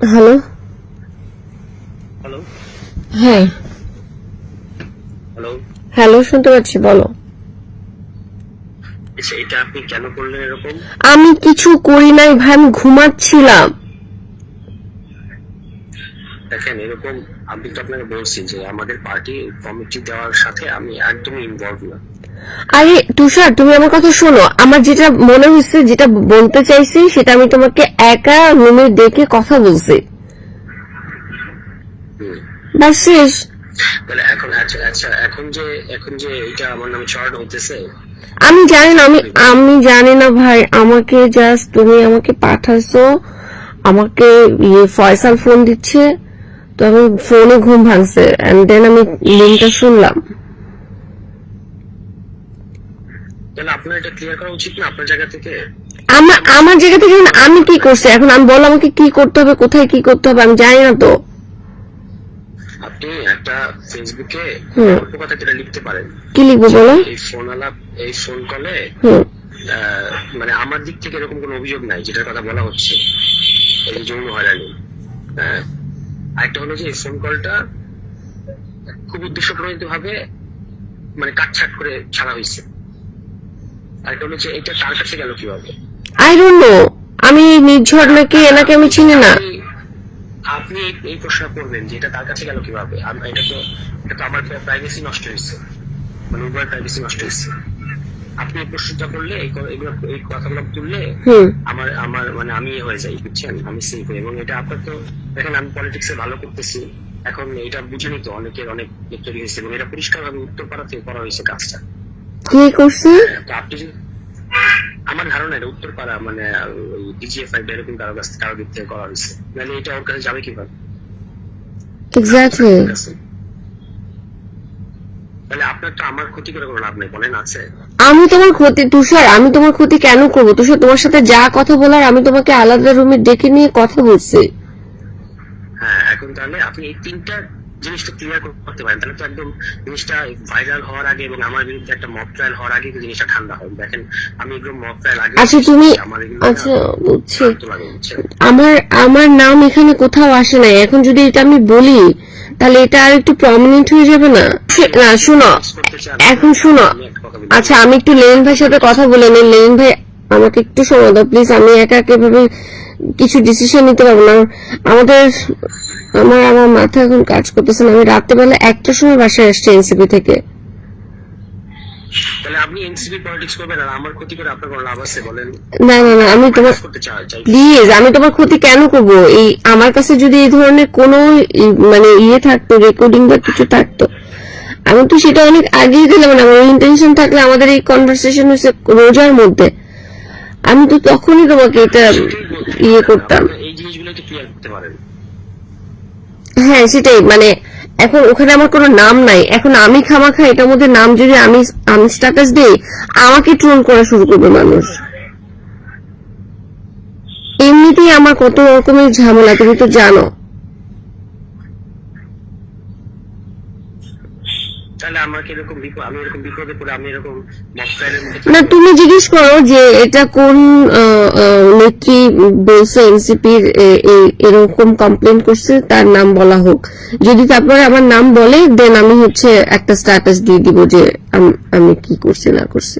Hello hello হ্যাঁ। Hello hello শুনতে পাচ্ছি বলো। আচ্ছা এটা আপনি কেন করলেন এরকম? আমি কিছু করি নাই ভাই আমি ঘুমাচ্ছিলাম। দেখেন এরকম আমি তো আপনাকে বলছি যে আমাদের পার্টি কমিটি দেওয়ার সাথে আমি একদমই ইনভলভ না। আরে তুষার তুমি আমার কথা শোনো। আমার যেটা মনে হচ্ছে যেটা বলতে চাইছি সেটা আমি তোমাকে একা রুমে ডেকে কথা বলছি। বাস শেষ। তাহলে এখন আচ্ছা আচ্ছা এখন যে এখন যে এটা আমার নামে চড়ানো হতেছে আমি জানি না আমি আমি জানি না ভাই। আমাকে জাস্ট তুমি আমাকে পাঠাইছো আমাকে ইয়ে ফয়সাল ফোন দিচ্ছে। তো আমি ফোনে ঘুম ভাঙছে এন্ড দেন আমি লিঙ্কটা শুনলাম। আপনার এটা ক্লিয়ার করা উচিত না আপনার জায়গা থেকে? আমার আমার জায়গা থেকে আমি কি করছি? এখন আমি বলো আমাকে কি করতে হবে কোথায় কি করতে হবে আমি জানি না তো। আপনি একটা ফেসবুকে অল্প কথা যেটা লিখতে পারেন? কি লিখব বলো? এই ফোন আলাপ এই ফোন কলে মানে আমার দিক থেকে এরকম কোনো অভিযোগ নাই যেটার কথা বলা হচ্ছে। এই যৌন হয়রানি। হ্যাঁ। আরেকটা হলো যে এই ফোন কলটা খুব উদ্দেশ্যপ্রণীত ভাবে মানে কাটছাট করে ছাড়া হয়েছে। আরেকটা হলো যে এটা তার কাছে গেল কীভাবে? আই ডোন্ট নো আমি নির্ঝর নাকি এনাকে আমি চিনি না। আপনি- এই- প্রশ্ন করবেন যে এটা তার কাছে গেল কীভাবে? এটা তো এটা তো আমার প্রাইভেসি নষ্ট হয়েছে। মানে উভয় প্রাইভেসি নষ্ট হয়েছে। আপনি প্রশ্নটা করলে এই ক- এগুলো এই কথাগুলো তুললে আমার আমার মানে আমি ইয়ে হয়ে যাই বুঝছেন? আমি সেফ হই। এবং এটা আপনার তো দেখেন আমি পলিটিক্সে ভালো করতেছি। এখন এটা বুঝেনি তো অনেকের অনেক তৈরি হয়েছে এবং এটা পরিষ্কার ভাবে উত্তর পাড়াতে করা হয়েছে কাজটা। কে করছে? আপনি আমার ধারণা এটা উত্তর পাড়া মানে ডিজিএফ আই এরকম কারও কাছ কারও দিক থেকে করা হয়েছে। নাহলে এটা ওর কাছে যাবে কীভাবে? এক্স্যাক্টলি? তাহলে আপনার তো আমার ক্ষতি করে কোনো লাভ নেই বলেন আছে। আমি তোমার ক্ষতি তুষার আমি তোমার ক্ষতি কেন করব? তুষার তোমার সাথে যা কথা বলার আমি তোমাকে আলাদা রুমে ডেকে নিয়ে কথা বলছি। হ্যাঁ এখন তাহলে আপনি এই তিনটা জিনিসটা ক্লিয়ার করতে পারেন। তাহলে তো একদম জিনিসটা ভাইরাল হওয়ার আগে এবং আমার বিরুদ্ধে একটা মক ট্রায়াল হওয়ার আগে জিনিসটা ঠান্ডা হয়। দেখেন আমি এগুলো মক ট্রায়াল আগে আচ্ছা তুমি আচ্ছা বুঝছি। আমার আমার নাম এখানে কোথাও আসে নাই। এখন যদি এটা আমি বলি তাহলে এটা আর একটু প্রমিনেন্ট হয়ে যাবে না? না, শোনো। এখন শুনো। আচ্ছা আমি একটু লেন ভাইয়ের সাথে কথা বলে নিই। লেন ভাই, আমাকে একটু সময় দাও প্লিজ আমি একা একা এভাবে কিছু ডিসিশন নিতে পারব না। আমাদের, আমার আমার মাথা এখন কাজ করতেছে না। আমি রাত্রেবেলা একটার সময় বাসায় আসছি এনসিপি থেকে। তাহলে আপনি এনসিপি পলিটিক্স করবেন আর আমার ক্ষতি করে আপনার কোনো লাভ আছে বলেন? না না না আমি তোমার প্লিজ আমি তোমার ক্ষতি কেন করব? এই আমার কাছে যদি এই ধরনের কোনো মানে ইয়ে থাকতো রেকর্ডিং বা কিছু থাকতো আমি তো সেটা অনেক আগেই দিলাম না। আমার ইন্টেনশন থাকলে আমাদের এই কনভারসেশন হচ্ছে রোজার মধ্যে। আমি তো তখনই তোমাকে এটা ইয়ে করতাম। এই জিনিসগুলো একটু ক্লিয়ার করতে পারেন। হ্যাঁ সেটাই মানে এখন ওখানে আমার কোনো নাম নাই। এখন আমি খামাখা, এটার মধ্যে নাম যদি আমি আমি স্ট্যাটাস দিই, আমাকে ট্রোল করা শুরু করবে মানুষ। এমনিতেই আমার কত রকমের ঝামেলা, তুমি তো জানো। তাহলে না, তুমি জিজ্ঞেস করো যে এটা কোন নেত্রী বলছে এনসিপির এরকম কমপ্লেন করছে, তার নাম বলা হোক। যদি তারপরে আমার নাম বলে দেন আমি হচ্ছে একটা স্ট্যাটাস দিয়ে দিব যে আমি কি করছি, না করছি।